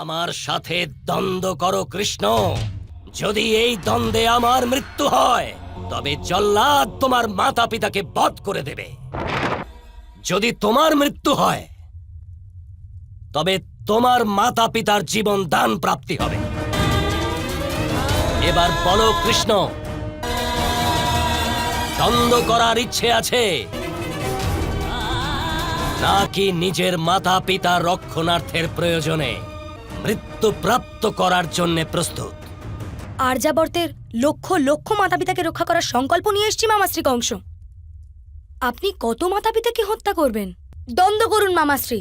আমার সাথে দ্বন্দ্ব করো, কৃষ্ণ। যদি এই দ্বন্দ্বে আমার মৃত্যু হয়, তবে জল্লাদ তোমার মাতা পিতাকে বধ করে দেবে। যদি তোমার মৃত্যু হয়, তবে তোমার মাতা পিতার জীবন দান প্রাপ্তি হবে। এবার বলো, কৃষ্ণ, দ্বন্দ্ব করার ইচ্ছে আছে? নাকি নিজের মাতা পিতার রক্ষণার্থের প্রয়োজনে মৃত্যু প্রাপ্ত করার জন্য প্রস্তুত। আর্যাবর্তের লক্ষ লক্ষ মাতা পিতাকে রক্ষা করার সংকল্প নিয়ে এসছি মামাশ্রী কংস। আপনি কত মাতা পিতাকে হত্যা করবেন? দ্বন্দ্ব করুন মামাশ্রী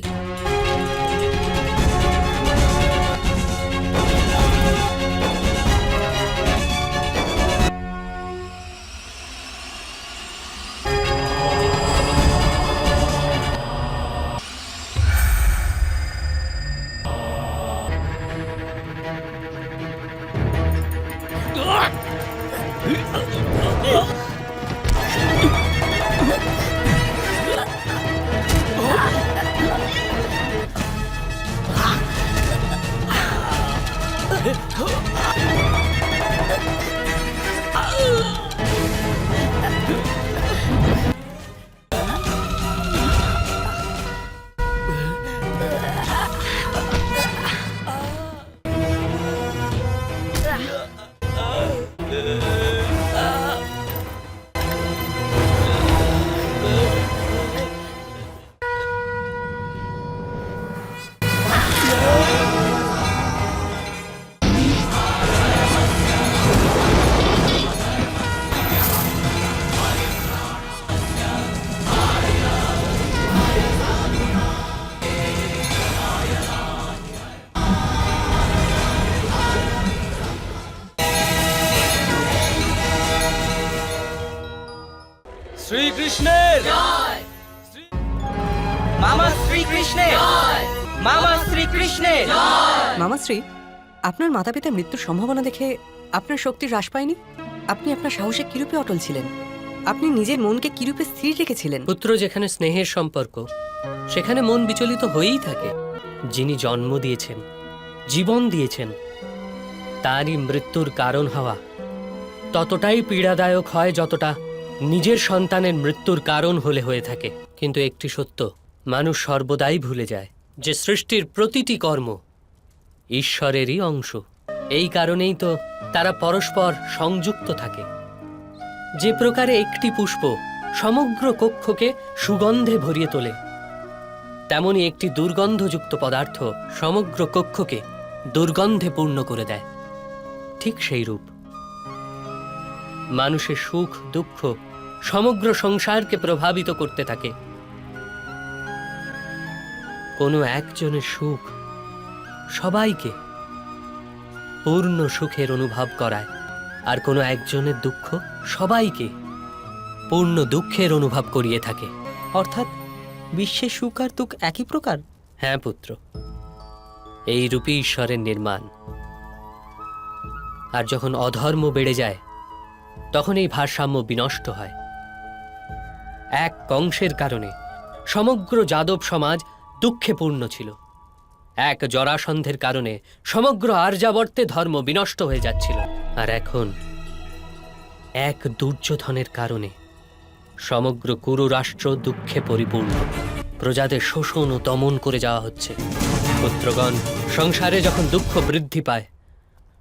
শ্রীকৃষ্ণের। মামা শ্রীকৃষ্ণের। মামা শ্রীকৃষ্ণের। মামাশ্রী আপনার মাতা পিতা মৃত্যুর সম্ভাবনা দেখে আপনার শক্তি হ্রাস পায়নি? আপনি আপনার সাহসে কিরূপে অটল ছিলেন? আপনি নিজের মনকে কিরূপে স্থির রেখেছিলেন? পুত্র যেখানে স্নেহের সম্পর্ক সেখানে মন বিচলিত হয়েই থাকে। যিনি জন্ম দিয়েছেন জীবন দিয়েছেন তারই মৃত্যুর কারণ হওয়া ততটাই পীড়াদায়ক হয় যতটা নিজের সন্তানের মৃত্যুর কারণ হলে হয়ে থাকে। কিন্তু একটি সত্য, মানুষ সর্বদাই ভুলে যায় যে সৃষ্টির প্রতিটি কর্ম ঈশ্বরেরই অংশ। এই কারণেই তো তারা পরস্পর সংযুক্ত থাকে। যে প্রকারে একটি পুষ্প সমগ্র কক্ষকে সুগন্ধে ভরিয়ে তোলে, তেমনি একটি দুর্গন্ধযুক্ত পদার্থ সমগ্র কক্ষকে দুর্গন্ধে পূর্ণ করে দেয়। ঠিক সেই রূপ। মানুষের সুখ, দুঃখ সমগ্র সংসারকে প্রভাবিত করতে থাকে। কোনো একজনের সুখ সবাইকে পূর্ণ সুখের অনুভব করায়, আর কোনো একজনের দুঃখ সবাইকে পূর্ণ দুঃখের অনুভব করিয়ে থাকে। অর্থাৎ বিশ্বের সুখ আর দুঃখ একই প্রকার? হ্যাঁ পুত্র, এই রূপী ঈশ্বরের নির্মাণ। আর যখন অধর্ম বেড়ে যায়, তখন এই ভারসাম্য বিনষ্ট হয়। এক কংসের কারণে সমগ্র যাদব সমাজ দুঃখে পূর্ণ ছিল। এক জরাসন্ধের কারণে সমগ্র আর্যাবর্তে ধর্ম বিনষ্ট হয়ে যাচ্ছিল। আর এখন এক দুর্যোধনের কারণে সমগ্র কুরু রাষ্ট্র দুঃখে পরিপূর্ণ। প্রজাদের শোষণ ও দমন করে যাওয়া হচ্ছে। পুত্রগণ, সংসারে যখন দুঃখ বৃদ্ধি পায়,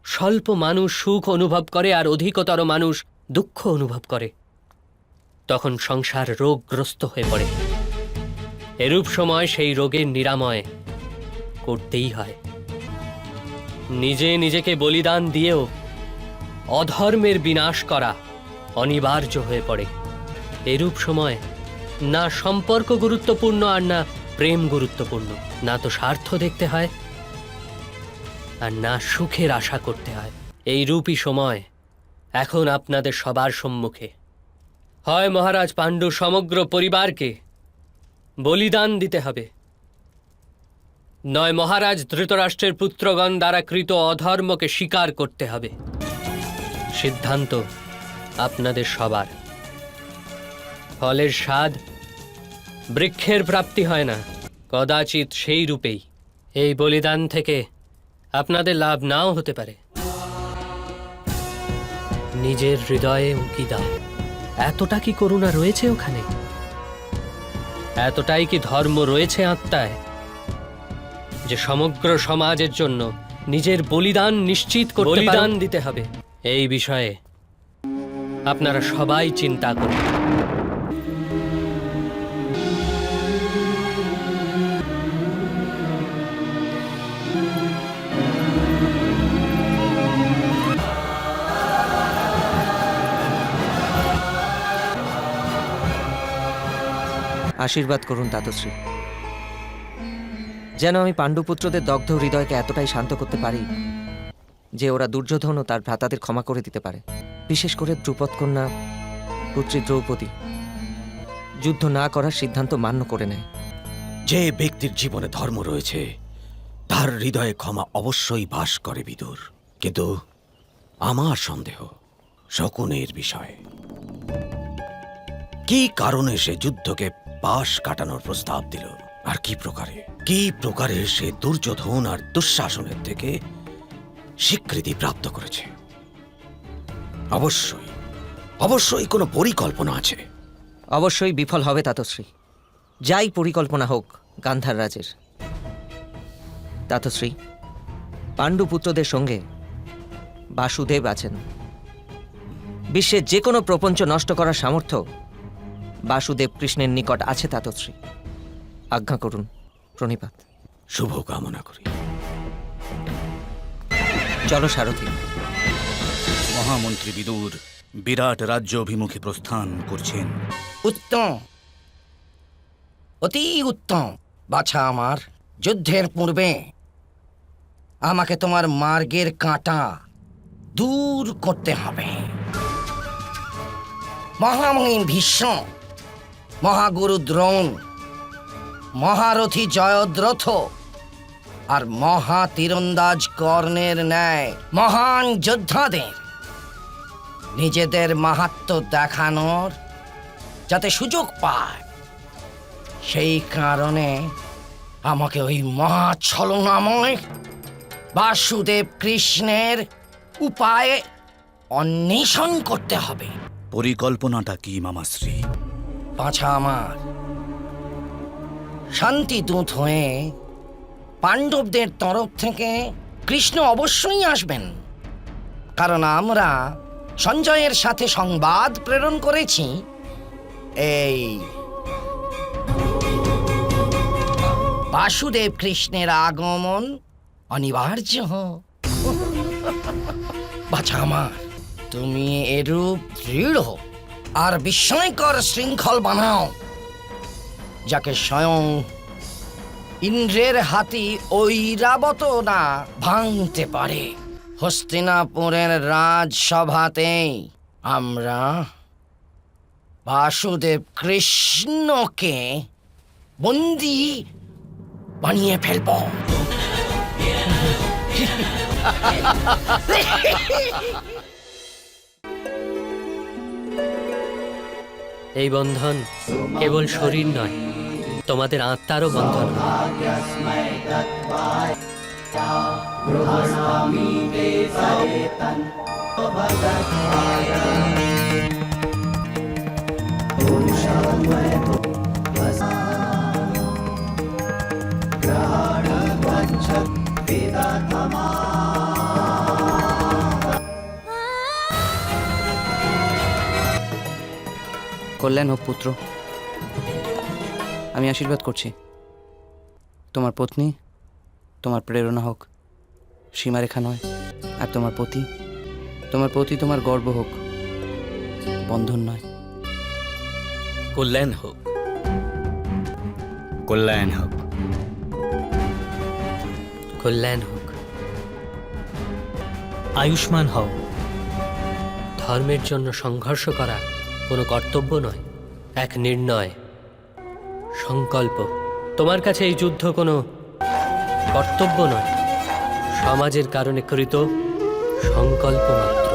স্বল্প মানুষ সুখ অনুভব করে আর অধিকতর মানুষ দুঃখ অনুভব করে। তখন সংসার রোগগ্রস্ত হয়ে পড়ে। এরূপ সময় সেই রোগের নিরাময় করতেই হয়। নিজে নিজেকে বলিদান দিয়েও অধর্মের বিনাশ করা অনিবার্য হয়ে পড়ে। এরূপ সময় না সম্পর্ক গুরুত্বপূর্ণ আর না প্রেম গুরুত্বপূর্ণ। না তো স্বার্থ দেখতে হয় আর না সুখের আশা করতে হয়। এই রূপই সময় এখন আপনাদের সবার সম্মুখে। হয় মহারাজ পাণ্ডু সমগ্র পরিবারকে বলিদান দিতে হবে। নয় মহারাজ ধৃতরাষ্ট্রের পুত্রগণ দ্বারা কৃত অধর্মকে স্বীকার করতে হবে। সিদ্ধান্ত আপনাদের সবার। ফলের স্বাদ বৃক্ষের প্রাপ্তি হয় না, কদাচিৎ সেই রূপেই। এই বলিদান থেকে আপনাদের লাভ নাও হতে পারে। নিজের হৃদয়ে উঁকি দাও। এতটা কি করুণা রয়েছে ওখানে? এতটাই কি ধর্ম রয়েছে আত্মায়? যে সমগ্র সমাজের জন্য নিজের বলিদান নিশ্চিত করে বলিদান দিতে হবে। এই বিষয়ে আপনারা সবাই চিন্তা করুন। আশীর্বাদ করুন তাতশ্রী যেন আমি পাণ্ডুপুত্রদের দগ্ধ হৃদয়কে এতটাই শান্ত করতে পারি যে ওরা দুর্যোধন ও তার ভ্রাতাদের ক্ষমা করে দিতে পারে। বিশেষ করে দ্রুপদ কন্যা, পুত্রী দ্রৌপদী। যুদ্ধ না করার সিদ্ধান্ত মান্য করে নেয়। যে ব্যক্তির জীবনে ধর্ম রয়েছে, তার হৃদয়ে ক্ষমা অবশ্যই বাস করে বিদুর। কিন্তু আমার সন্দেহ শকুনের বিষয়ে। কি কারণে সে যুদ্ধকে পাশ কাটানোর প্রস্তাব দিল। আর কি প্রকারে? কি প্রকারে সে দুর্যোধন আর দুঃশাসনের থেকে স্বীকৃতি প্রাপ্ত করেছে? অবশ্যই অবশ্যই কোনো পরিকল্পনা আছে। অবশ্যই বিফল হবে তাতশ্রী। যাই পরিকল্পনা হোক, গান্ধার রাজের। তাতশ্রী, পাণ্ডুপুত্রদের সঙ্গে বাসুদেব আছেন। বিশ্বের যে কোনো প্রপঞ্চ নষ্ট করার সামর্থ্য বাসুদেব কৃষ্ণের নিকট আছে তাতশ্রী। আজ্ঞা করুন প্রণিপাত। শুভ কামনা করি। চলো সারথী মহামন্ত্রী বিদুর বিরাট রাজ্য অভিমুখে প্রস্থান করছেন। উত্তম। অতি উত্তম। বাছা আমার যুদ্ধের পূর্বে আমাকে তোমার মার্গের কাঁটা দূর করতে হবে। মহামহিম ভীষ্ম মহাগুরু দ্রোণ, মহারথী জয়দ্রথ আর মহা তীরন্দাজ কর্ণের ন্যায় মহান যোদ্ধাদের। নিজেদের মাহাত্ম্য দেখানোর যাতে সুযোগ পায়, সেই কারণে আমাকে ওই মহা ছলনাময় বাসুদেব কৃষ্ণের উপায়ে অন্বেষণ করতে হবে। পরিকল্পনাটা কি, মামাশ্রী? পাছা আমার। শান্তি দূত হয়ে পাণ্ডবদের তরফ থেকে কৃষ্ণ অবশ্যই আসবেন। কারণ আমরা সঞ্জয়ের সাথে সংবাদ প্রেরণ করেছি। এই বাসুদেব কৃষ্ণের আগমন অনিবার্য। বাছা আমার, তুমি এরূপ দৃঢ়। আর বিস্ময়কর শৃঙ্খল বানাও, যাকে স্বয়ং ইন্দ্রের হাতি ঐরাবত না ভাঙতে পারে। হস্তিনাপুরের রাজসভাতেই আমরা বাসুদেব কৃষ্ণকে বন্দি বানিয়ে ফেলব। এই বন্ধন কেবল শরীর নয় তোমাদের আত্মারও বন্ধন। কল্যাণ হোক পুত্র। আমি আশীর্বাদ করছি। তোমার পত্নী তোমার প্রেরণা হোক সীমারেখা নয় আর তোমার পতি তোমার পতি তোমার গর্ব হোক বন্ধন নয়। কল্যাণ হোক। কল্যাণ হোক। কল্যাণ হোক। আয়ুষ্মান হও। ধর্মের জন্য সংঘর্ষ করা কোনো কর্তব্য নয় এক নির্ণয় সংকল্প। তোমার কাছে এই যুদ্ধ কোনো কর্তব্য নয় সমাজের কারণে কৃত সংকল্প মাত্র।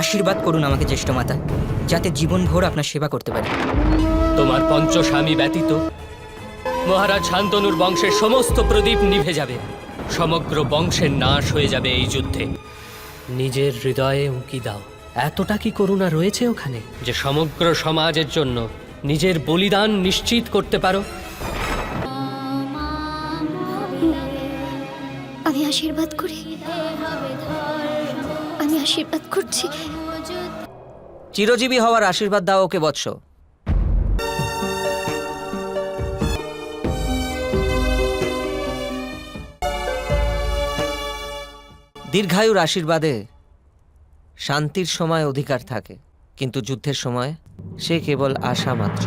আশীর্বাদ করুন আমাকে জ্যেষ্ঠ মাতা যাতে জীবনভর আপনার সেবা করতে পারি। তোমার পঞ্চস্বামী ব্যতীত মহারাজ শান্তনুর বংশের সমস্ত প্রদীপ নিভে যাবে। সমগ্র বংশের নাশ হয়ে যাবে এই যুদ্ধে। নিজের হৃদয়ে উঁকি দাও। এতটা কি করুণা রয়েছে ওখানে? যে সমগ্র সমাজের জন্য নিজের বলিদান নিশ্চিত করতে পারো। আমি আশীর্বাদ করি। আমি আশীর্বাদ করছি। চিরজীবী হওয়ার আশীর্বাদ দাও ওকে বৎস। দীর্ঘায়ুর আশীর্বাদে শান্তির সময় অধিকার থাকে কিন্তু যুদ্ধের সময় সে কেবল আশা মাত্র।